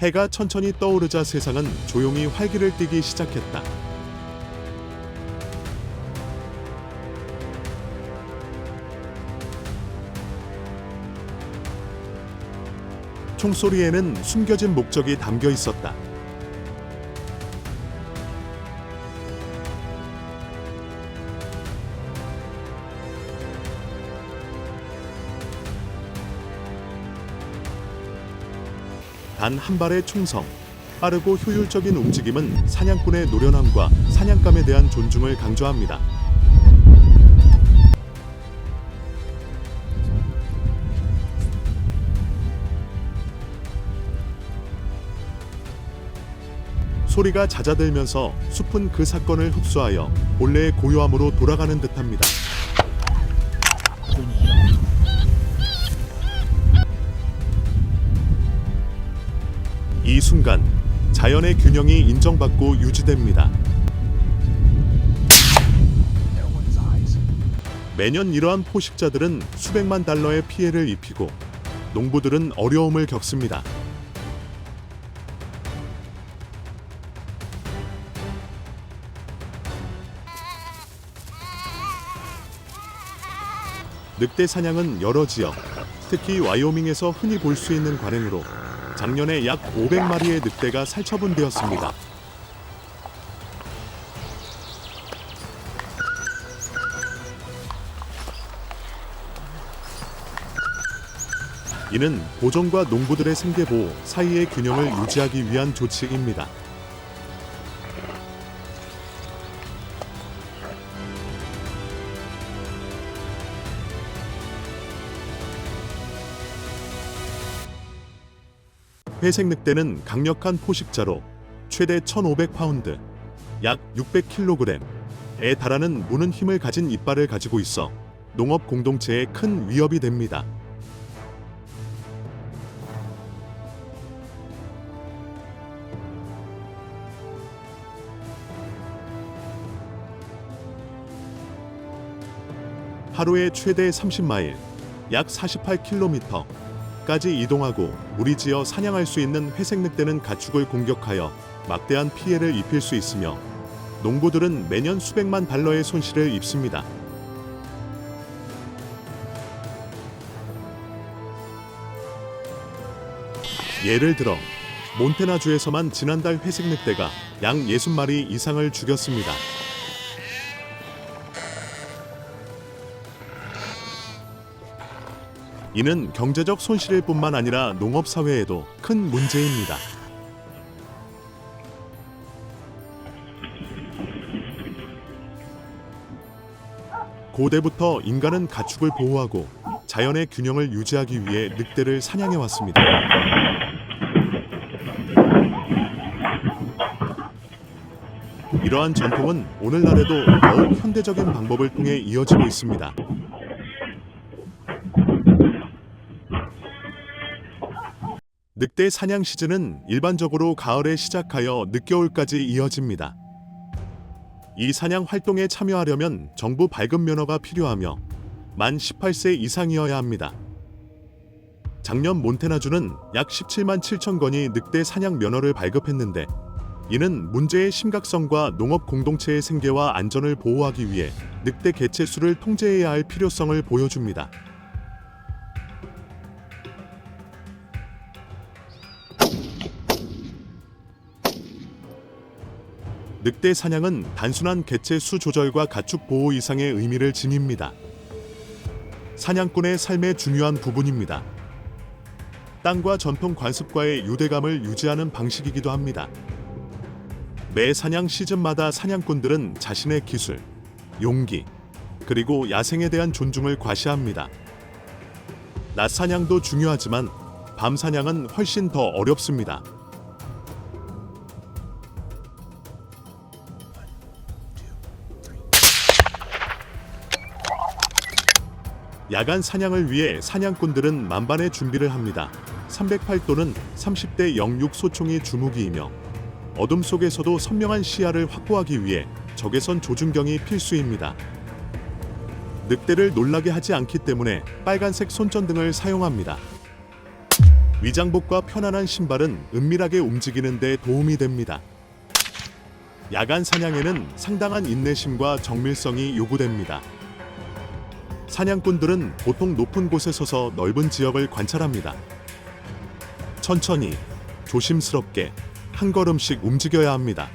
해가 천천히 떠오르자 세상은 조용히 활기를 띠기 시작했다. 총소리에는 숨겨진 목적이 담겨 있었다. 단 한 발의 충성, 빠르고 효율적인 움직임은 사냥꾼의 노련함과 사냥감에 대한 존중을 강조합니다. 소리가 잦아들면서 숲은 그 사건을 흡수하여 본래의 고요함으로 돌아가는 듯합니다. 순간 자연의 균형이 인정받고 유지됩니다. 매년 이러한 포식자들은 수백만 달러의 피해를 입히고 농부들은 어려움을 겪습니다. 늑대 사냥은 여러 지역, 특히 와이오밍에서 흔히 볼 수 있는 관행으로 작년에 약 500마리의 늑대가 살처분되었습니다. 이는 보존과 농부들의 생계 보호 사이의 균형을 유지하기 위한 조치입니다. 회색 늑대는 강력한 포식자로 최대 1,500파운드, 약 600kg에 달하는 무는 힘을 가진 이빨을 가지고 있어 농업 공동체에 큰 위협이 됩니다. 하루에 최대 30마일, 약 48km 까지 이동하고 무리지어 사냥할 수 있는 회색 늑대는 가축을 공격하여 막대한 피해를 입힐 수 있으며 농부들은 매년 수백만 달러의 손실을 입습니다. 예를 들어 몬테나주에서만 지난달 회색 늑대가 양 60마리 이상을 죽였습니다. 이는 경제적 손실일 뿐만 아니라 농업 사회에도 큰 문제입니다. 고대부터 인간은 가축을 보호하고 자연의 균형을 유지하기 위해 늑대를 사냥해 왔습니다. 이러한 전통은 오늘날에도 더욱 현대적인 방법을 통해 이어지고 있습니다. 늑대 사냥 시즌은 일반적으로 가을에 시작하여 늦겨울까지 이어집니다. 이 사냥 활동에 참여하려면 정부 발급 면허가 필요하며 만 18세 이상이어야 합니다. 작년 몬테나주는 약 17만 7천 건이 늑대 사냥 면허를 발급했는데 이는 문제의 심각성과 농업 공동체의 생계와 안전을 보호하기 위해 늑대 개체 수를 통제해야 할 필요성을 보여줍니다. 늑대 사냥은 단순한 개체 수 조절과 가축 보호 이상의 의미를 지닙니다. 사냥꾼의 삶의 중요한 부분입니다. 땅과 전통 관습과의 유대감을 유지하는 방식이기도 합니다. 매 사냥 시즌마다 사냥꾼들은 자신의 기술, 용기, 그리고 야생에 대한 존중을 과시합니다. 낮 사냥도 중요하지만 밤 사냥은 훨씬 더 어렵습니다. 야간 사냥을 위해 사냥꾼들은 만반의 준비를 합니다. 308도는 30대 06 소총이 주무기이며 어둠 속에서도 선명한 시야를 확보하기 위해 적외선 조준경이 필수입니다. 늑대를 놀라게 하지 않기 때문에 빨간색 손전등을 사용합니다. 위장복과 편안한 신발은 은밀하게 움직이는 데 도움이 됩니다. 야간 사냥에는 상당한 인내심과 정밀성이 요구됩니다. 사냥꾼들은 보통 높은 곳에 서서 넓은 지역을 관찰합니다. 천천히, 조심스럽게 한 걸음씩 움직여야 합니다.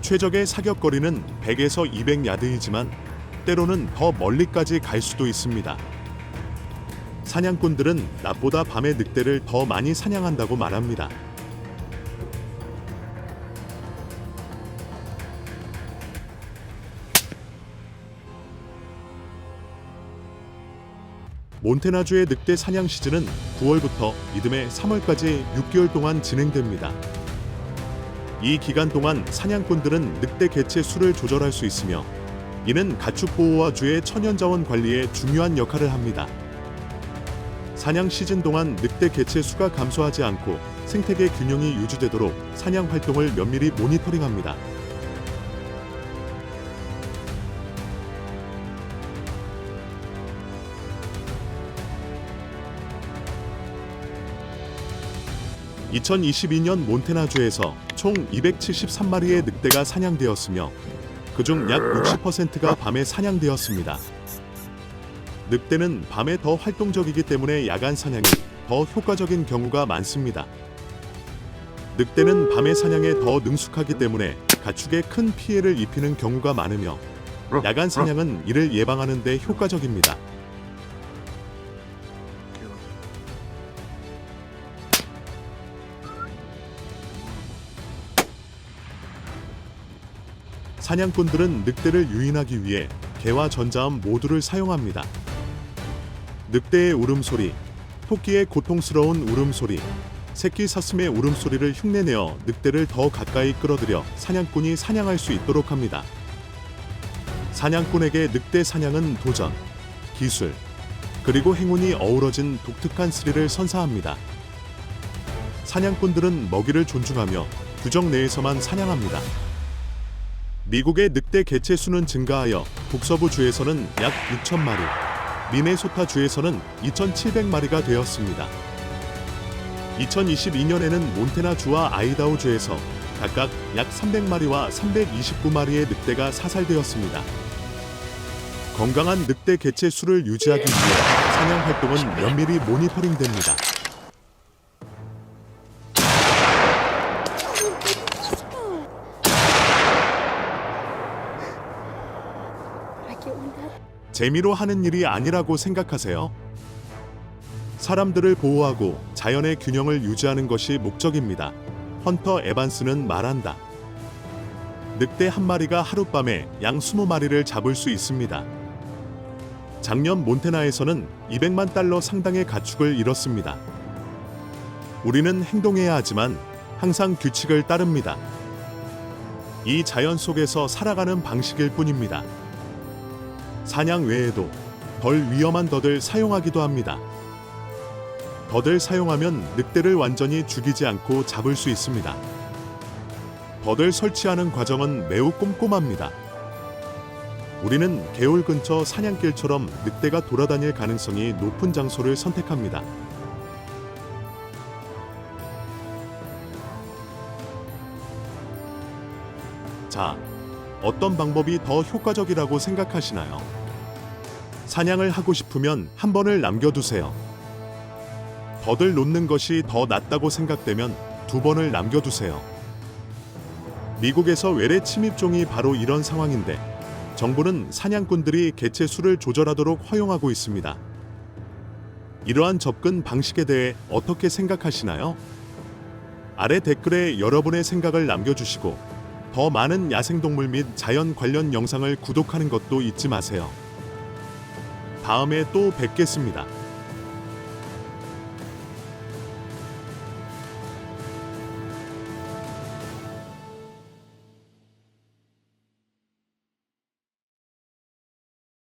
최적의 사격거리는 100에서 200야드이지만 때로는 더 멀리까지 갈 수도 있습니다. 사냥꾼들은 낮보다 밤에 늑대를 더 많이 사냥한다고 말합니다. 몬테나주의 늑대 사냥 시즌은 9월부터 이듬해 3월까지 6개월 동안 진행됩니다. 이 기간 동안 사냥꾼들은 늑대 개체 수를 조절할 수 있으며 이는 가축 보호와 주의 천연 자원 관리에 중요한 역할을 합니다. 사냥 시즌 동안 늑대 개체 수가 감소하지 않고 생태계 균형이 유지되도록 사냥 활동을 면밀히 모니터링합니다. (2022년) 몬테나주에서 총 (273마리의) 늑대가 사냥되었으며 그중 약 60%가 밤에 사냥되었습니다. 늑대는 밤에 더 활동적이기 때문에 야간 사냥이 더 효과적인 경우가 많습니다. 늑대는 밤에 사냥에 더 능숙하기 때문에 가축에 큰 피해를 입히는 경우가 많으며 야간 사냥은 이를 예방하는 데 효과적입니다. 사냥꾼들은 늑대를 유인하기 위해 개와 전자음 모두를 사용합니다. 늑대의 울음소리, 토끼의 고통스러운 울음소리, 새끼 사슴의 울음소리를 흉내내어 늑대를 더 가까이 끌어들여 사냥꾼이 사냥할 수 있도록 합니다. 사냥꾼에게 늑대 사냥은 도전, 기술, 그리고 행운이 어우러진 독특한 스릴을 선사합니다. 사냥꾼들은 먹이를 존중하며 규정 내에서만 사냥합니다. 미국의 늑대 개체 수는 증가하여 북서부 주에서는 약 6천 마리, 미네소타 주에서는 2,700마리가 되었습니다. 2022년에는 몬테나 주와 아이다호 주에서 각각 약 300마리와 329마리의 늑대가 사살되었습니다. 건강한 늑대 개체 수를 유지하기 위해 사냥 활동은 면밀히 모니터링됩니다. 재미로 하는 일이 아니라고 생각하세요? 사람들을 보호하고 자연의 균형을 유지하는 것이 목적입니다. 헌터 에반스는 말한다. 늑대 한 마리가 하룻밤에 양 20마리를 잡을 수 있습니다. 작년 몬테나에서는 200만 달러 상당의 가축을 잃었습니다. 우리는 행동해야 하지만 항상 규칙을 따릅니다. 이 자연 속에서 살아가는 방식일 뿐입니다. 사냥 외에도 덜 위험한 덫을 사용하기도 합니다. 덫을 사용하면 늑대를 완전히 죽이지 않고 잡을 수 있습니다. 덫을 설치하는 과정은 매우 꼼꼼합니다. 우리는 개울 근처 사냥길처럼 늑대가 돌아다닐 가능성이 높은 장소를 선택합니다. 자, 어떤 방법이 더 효과적이라고 생각하시나요? 사냥을 하고 싶으면 한 번을 남겨두세요. 덫을 놓는 것이 더 낫다고 생각되면 두 번을 남겨두세요. 미국에서 외래 침입종이 바로 이런 상황인데 정부는 사냥꾼들이 개체 수를 조절하도록 허용하고 있습니다. 이러한 접근 방식에 대해 어떻게 생각하시나요? 아래 댓글에 여러분의 생각을 남겨주시고 더 많은 야생동물 및 자연 관련 영상을 구독하는 것도 잊지 마세요. 다음에 또 뵙겠습니다.